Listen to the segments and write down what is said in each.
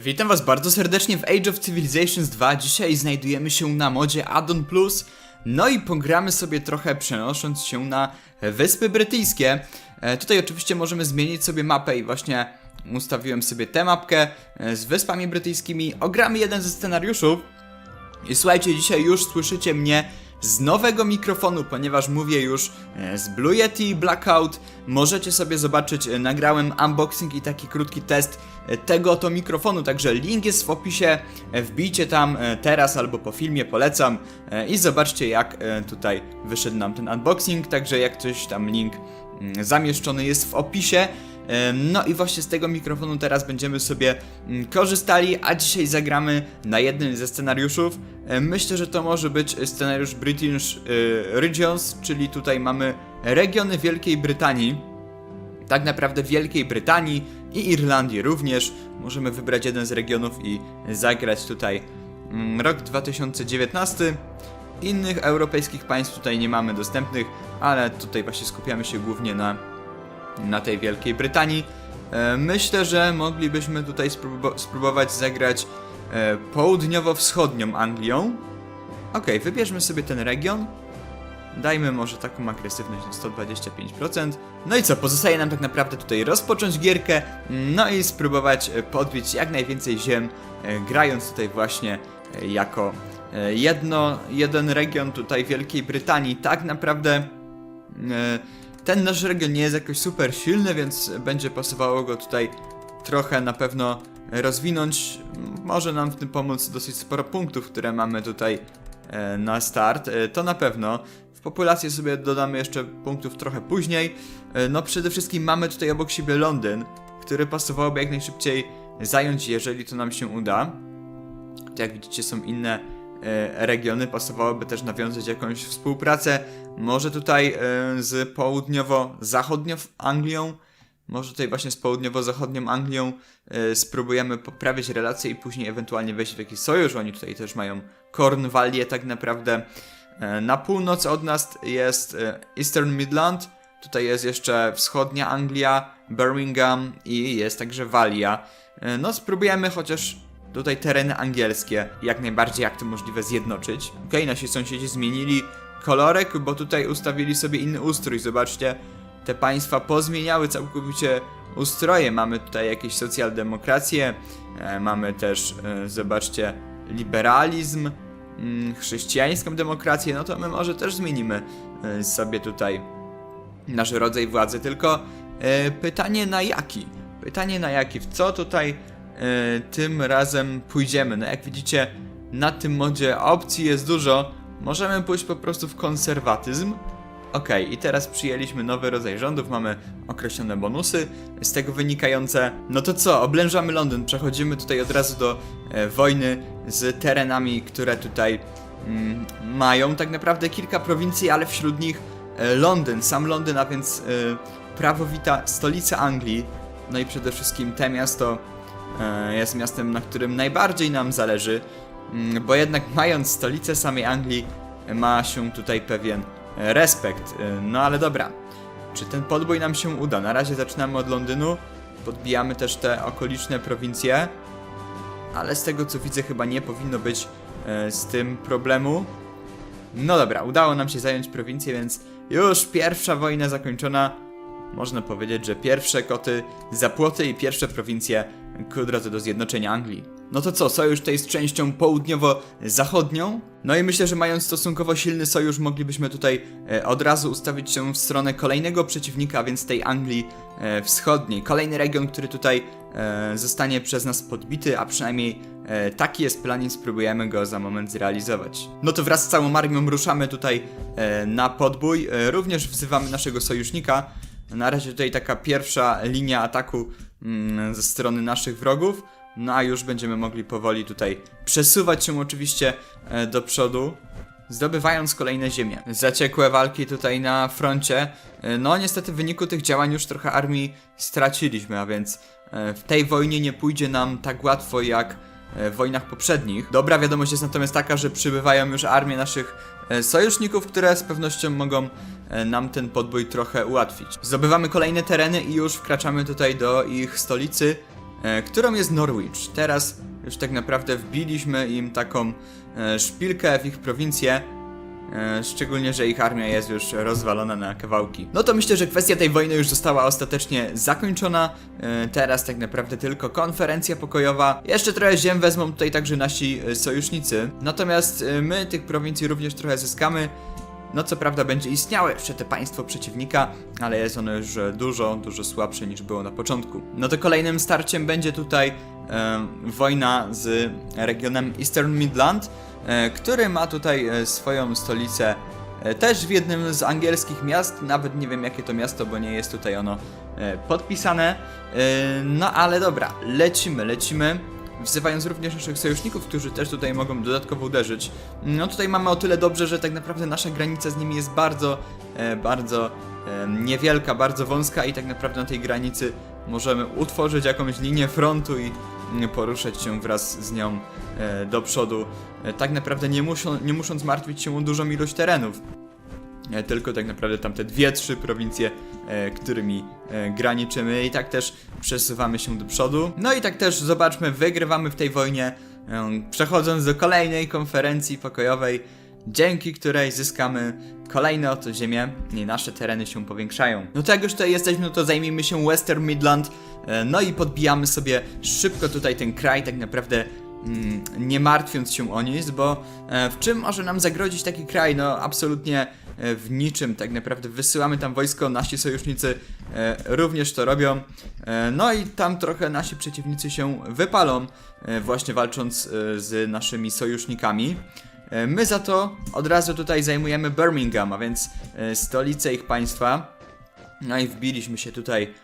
Witam was bardzo serdecznie w Age of Civilizations 2. Dzisiaj znajdujemy się na modzie Addon Plus. No i pogramy sobie trochę przenosząc się na Wyspy Brytyjskie. E, tutaj oczywiście możemy zmienić sobie mapę i właśnie ustawiłem sobie tę mapkę e, z Wyspami Brytyjskimi. Ogramy jeden ze scenariuszów. I słuchajcie, dzisiaj już słyszycie mnie z nowego mikrofonu, ponieważ mówię już e, z Blue Yeti Blackout. Możecie sobie zobaczyć, e, nagrałem unboxing i taki krótki test e, tego oto mikrofonu, także link jest w opisie. Wbijcie tam teraz albo po filmie, polecam i zobaczcie jak tutaj wyszedł nam ten unboxing, także jak coś tam link mm, zamieszczony jest w opisie. No i właśnie z tego mikrofonu teraz będziemy sobie mm, korzystali, a dzisiaj zagramy na jednym ze scenariuszów. Myślę, że to może być scenariusz British y, Regions, czyli tutaj mamy regiony Wielkiej Brytanii. Tak naprawdę Wielkiej Brytanii i Irlandii również. Możemy wybrać jeden z regionów i zagrać tutaj mm, rok 2019. Innych europejskich państw tutaj nie mamy dostępnych, ale tutaj właśnie skupiamy się głównie na na tej Wielkiej Brytanii. E, Myślę, że moglibyśmy tutaj spróbować zagrać e, południowo-wschodnią Anglią. Okej, wybierzmy sobie ten region. Dajmy może taką agresywność na 125%. No i co, pozostaje nam tak naprawdę tutaj rozpocząć gierkę, no i spróbować e, podbić jak najwięcej ziem, grając tutaj właśnie jako jedno, jeden region tutaj Wielkiej Brytanii. Tak naprawdę ten nasz region nie jest jakoś super silny, więc będzie pasowało go tutaj trochę na pewno rozwinąć. Może nam w tym pomóc dosyć sporo punktów, które mamy tutaj e, na start. E, To na pewno. W populację sobie dodamy jeszcze punktów trochę później. E, No przede wszystkim mamy tutaj obok siebie Londyn, który pasowałoby jak najszybciej zająć, jeżeli to nam się uda. Tu jak widzicie są inne regiony, pasowałoby też nawiązać jakąś współpracę, może tutaj e, z południowo-zachodnią Anglią, może tutaj właśnie z południowo-zachodnią Anglią e, spróbujemy poprawić relacje i później ewentualnie wejść w jakiś sojusz, oni tutaj też mają Cornwallię tak naprawdę. E, na północ od nas jest Eastern Midland, tutaj jest jeszcze wschodnia Anglia, Birmingham i jest także Walia. No spróbujemy chociaż tutaj tereny angielskie jak najbardziej jak to możliwe zjednoczyć. Okej, nasi sąsiedzi zmienili kolorek, bo tutaj ustawili sobie inny ustrój. Zobaczcie, te państwa pozmieniały całkowicie ustroje. Mamy tutaj jakieś socjaldemokrację, e, mamy też, e, zobaczcie, liberalizm, mm, chrześcijańską demokrację. No to my może też zmienimy e, sobie tutaj nasz rodzaj władzy, tylko pytanie na jaki? Pytanie na jaki? W co tutaj tym razem pójdziemy? No jak widzicie, na tym modzie opcji jest dużo. Możemy pójść po prostu w konserwatyzm. Okej, i teraz przyjęliśmy nowy rodzaj rządów, mamy określone bonusy z tego wynikające. No to co, oblężamy Londyn, przechodzimy tutaj od razu do e, wojny z terenami, które tutaj mm, mają tak naprawdę kilka prowincji, ale wśród nich e, Londyn, sam Londyn, a więc e, prawowita stolica Anglii. No i przede wszystkim te miasto e, jest miastem, na którym najbardziej nam zależy, bo jednak mając stolicę samej Anglii, ma się tutaj pewien e, respekt. E, No ale dobra, czy ten podbój nam się uda? Na razie zaczynamy od Londynu, podbijamy też te okoliczne prowincje, ale z tego co widzę chyba nie powinno być e, z tym problemu. No dobra, udało nam się zająć prowincję, więc już pierwsza wojna zakończona. Można powiedzieć, że pierwsze koty za płoty i pierwsze prowincje ku drodze do zjednoczenia Anglii. No to co, sojusz tutaj z częścią południowo-zachodnią? No i myślę, że mając stosunkowo silny sojusz, moglibyśmy tutaj e, od razu ustawić się w stronę kolejnego przeciwnika, a więc tej Anglii e, wschodniej. Kolejny region, który tutaj e, zostanie przez nas podbity, a przynajmniej e, taki jest plan i spróbujemy go za moment zrealizować. No to wraz z całą armią ruszamy tutaj e, na podbój. E, również wzywamy naszego sojusznika. Na razie tutaj taka pierwsza linia ataku mm, ze strony naszych wrogów. No a już będziemy mogli powoli tutaj przesuwać się oczywiście e, do przodu, zdobywając kolejne ziemie. Zaciekłe walki tutaj na froncie. E, No niestety w wyniku tych działań już trochę armii straciliśmy, a więc e, w tej wojnie nie pójdzie nam tak łatwo jak w wojnach poprzednich. Dobra wiadomość jest natomiast taka, że przybywają już armie naszych sojuszników, które z pewnością mogą nam ten podbój trochę ułatwić. Zdobywamy kolejne tereny i już wkraczamy tutaj do ich stolicy. E, którą jest Norwich. Teraz już tak naprawdę wbiliśmy im taką e, szpilkę w ich prowincję, E, Szczególnie, że ich armia jest już rozwalona na kawałki. No to myślę, że kwestia tej wojny już została ostatecznie zakończona. Teraz tak naprawdę tylko konferencja pokojowa. Jeszcze trochę ziem wezmą tutaj także nasi sojusznicy. Natomiast my tych prowincji również trochę zyskamy. No co prawda będzie istniało jeszcze te państwo przeciwnika, ale jest ono już dużo, dużo słabsze niż było na początku. No to kolejnym starciem będzie tutaj e, wojna z regionem Eastern Midland, e, który ma tutaj e, swoją stolicę e, też w jednym z angielskich miast, nawet nie wiem jakie to miasto, bo nie jest tutaj ono e, podpisane. No ale dobra, lecimy, lecimy wzywając również naszych sojuszników, którzy też tutaj mogą dodatkowo uderzyć. No tutaj mamy o tyle dobrze, że tak naprawdę nasza granica z nimi jest bardzo, e, bardzo e, niewielka, bardzo wąska i tak naprawdę na tej granicy możemy utworzyć jakąś linię frontu i mm, poruszać się wraz z nią e, do przodu, tak naprawdę nie, muszą, nie musząc martwić się o dużą ilość terenów. E, tylko tak naprawdę tamte dwie, trzy prowincje, e, którymi e, graniczymy i tak też przesuwamy się do przodu. No i tak też zobaczmy, wygrywamy w tej wojnie, przechodząc do kolejnej konferencji pokojowej, dzięki której zyskamy kolejne oto ziemię i nasze tereny się powiększają. No to jak już tutaj jesteśmy, no to zajmijmy się Western Midland, no i podbijamy sobie szybko tutaj ten kraj, tak naprawdę nie martwiąc się o nic, bo e, w czym może nam zagrozić taki kraj? No absolutnie e, w niczym, tak naprawdę wysyłamy tam wojsko, nasi sojusznicy e, również to robią, no i tam trochę nasi przeciwnicy się wypalą, właśnie walcząc z naszymi sojusznikami. My za to od razu tutaj zajmujemy Birmingham, a więc stolicę ich państwa. No i wbiliśmy się tutaj,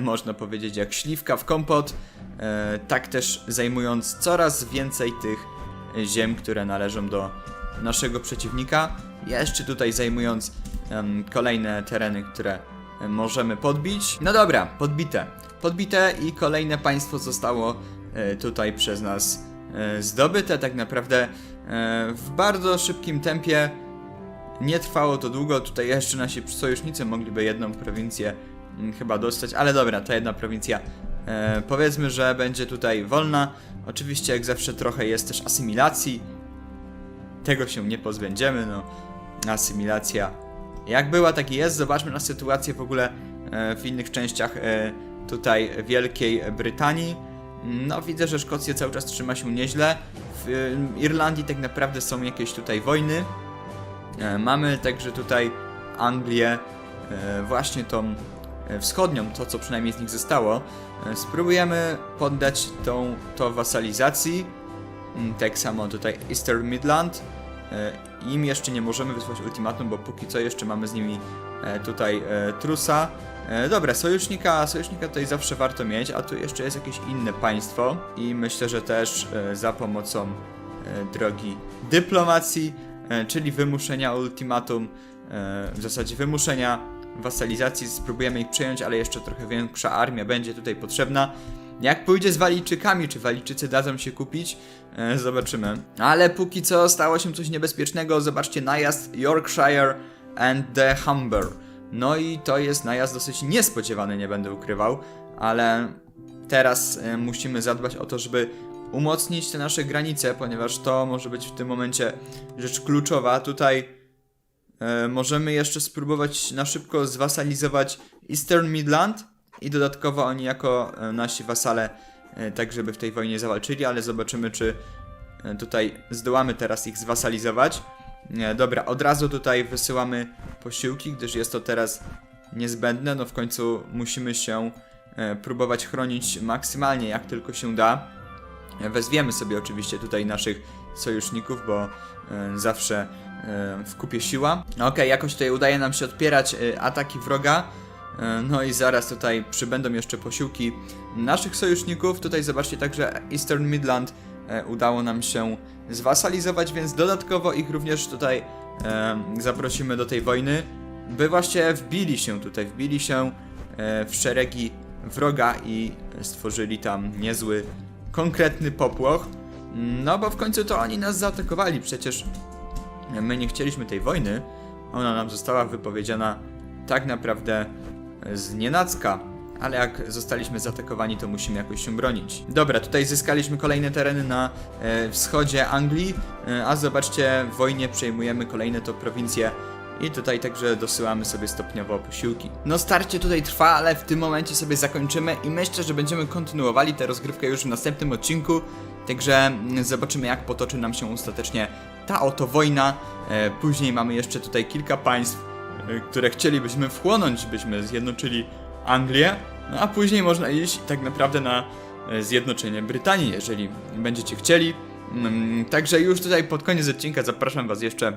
można powiedzieć, jak śliwka w kompot, e, tak też zajmując coraz więcej tych e, ziem, które należą do naszego przeciwnika. Jeszcze tutaj zajmując kolejne tereny, które e, możemy podbić. No dobra, podbite. Podbite i kolejne państwo zostało e, tutaj przez nas e, zdobyte. Tak naprawdę e, w bardzo szybkim tempie nie trwało to długo, tutaj jeszcze nasi sojusznicy mogliby jedną prowincję chyba dostać, ale dobra, ta jedna prowincja e, powiedzmy, że będzie tutaj wolna. Oczywiście jak zawsze trochę jest też asymilacji. Tego się nie pozbędziemy, no. Asymilacja jak była, tak i jest. Zobaczmy na sytuację w ogóle e, w innych częściach e, tutaj Wielkiej Brytanii. No widzę, że Szkocja cały czas trzyma się nieźle. W e, Irlandii tak naprawdę są jakieś tutaj wojny. E, Mamy także tutaj Anglię, e, właśnie tą wschodnią, to co przynajmniej z nich zostało. E, Spróbujemy poddać tą, to wasalizacji. Mm, Tak samo tutaj Eastern Midland. E, Im jeszcze nie możemy wysłać ultimatum, bo póki co jeszcze mamy z nimi e, tutaj e, trusa. E, Dobra, sojusznika, sojusznika tutaj zawsze warto mieć, a tu jeszcze jest jakieś inne państwo i myślę, że też e, za pomocą e, drogi dyplomacji, e, czyli wymuszenia ultimatum, e, w zasadzie wymuszenia wasalizacji, spróbujemy ich przejąć, ale jeszcze trochę większa armia będzie tutaj potrzebna. Jak pójdzie z Walijczykami, czy Walijczycy dadzą się kupić, e, zobaczymy. Ale póki co stało się coś niebezpiecznego, zobaczcie najazd Yorkshire and the Humber. No i to jest najazd dosyć niespodziewany, nie będę ukrywał, ale teraz e, musimy zadbać o to, żeby umocnić te nasze granice, ponieważ to może być w tym momencie rzecz kluczowa. Tutaj możemy jeszcze spróbować na szybko zwasalizować Eastern Midland i dodatkowo oni jako e, nasi wasale e, tak żeby w tej wojnie zawalczyli, ale zobaczymy czy e, tutaj zdołamy teraz ich zwasalizować. Dobra, od razu tutaj wysyłamy posiłki, gdyż jest to teraz niezbędne, no w końcu musimy się e, próbować chronić maksymalnie jak tylko się da. E, Wezwiemy sobie oczywiście tutaj naszych sojuszników, bo e, zawsze e, w kupie siła. Okej, jakoś tutaj udaje nam się odpierać e, ataki wroga. E, No i zaraz tutaj przybędą jeszcze posiłki naszych sojuszników. Tutaj zobaczcie także Eastern Midland e, udało nam się zwasalizować, więc dodatkowo ich również tutaj e, zaprosimy do tej wojny, by właśnie wbili się tutaj, wbili się e, w szeregi wroga i stworzyli tam niezły, konkretny popłoch. No bo w końcu to oni nas zaatakowali, przecież my nie chcieliśmy tej wojny, ona nam została wypowiedziana tak naprawdę z nienacka. ale jak zostaliśmy zaatakowani, to musimy jakoś się bronić. Dobra, tutaj zyskaliśmy kolejne tereny na e, wschodzie Anglii, e, a zobaczcie, w wojnie przejmujemy kolejne to prowincje i tutaj także dosyłamy sobie stopniowo posiłki. No starcie tutaj trwa, ale w tym momencie sobie zakończymy i myślę, że będziemy kontynuowali tę rozgrywkę już w następnym odcinku. Także mm, zobaczymy jak potoczy nam się ostatecznie ta oto wojna. E, później mamy jeszcze tutaj kilka państw, e, które chcielibyśmy wchłonąć, byśmy zjednoczyli Anglię. No a później można iść tak naprawdę na e, zjednoczenie Brytanii, jeżeli będziecie chcieli. Mm, Także już tutaj pod koniec odcinka zapraszam was jeszcze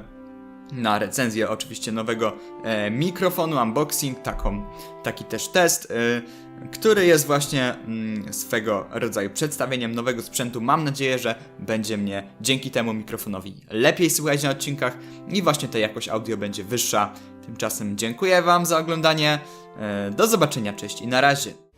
na recenzję oczywiście nowego e, mikrofonu, unboxing, taką, taki też test, e, który jest właśnie mm, swego rodzaju przedstawieniem nowego sprzętu. Mam nadzieję, że będzie mnie dzięki temu mikrofonowi lepiej słychać na odcinkach i właśnie ta jakość audio będzie wyższa. Tymczasem dziękuję Wam za oglądanie. E, do zobaczenia, cześć i na razie.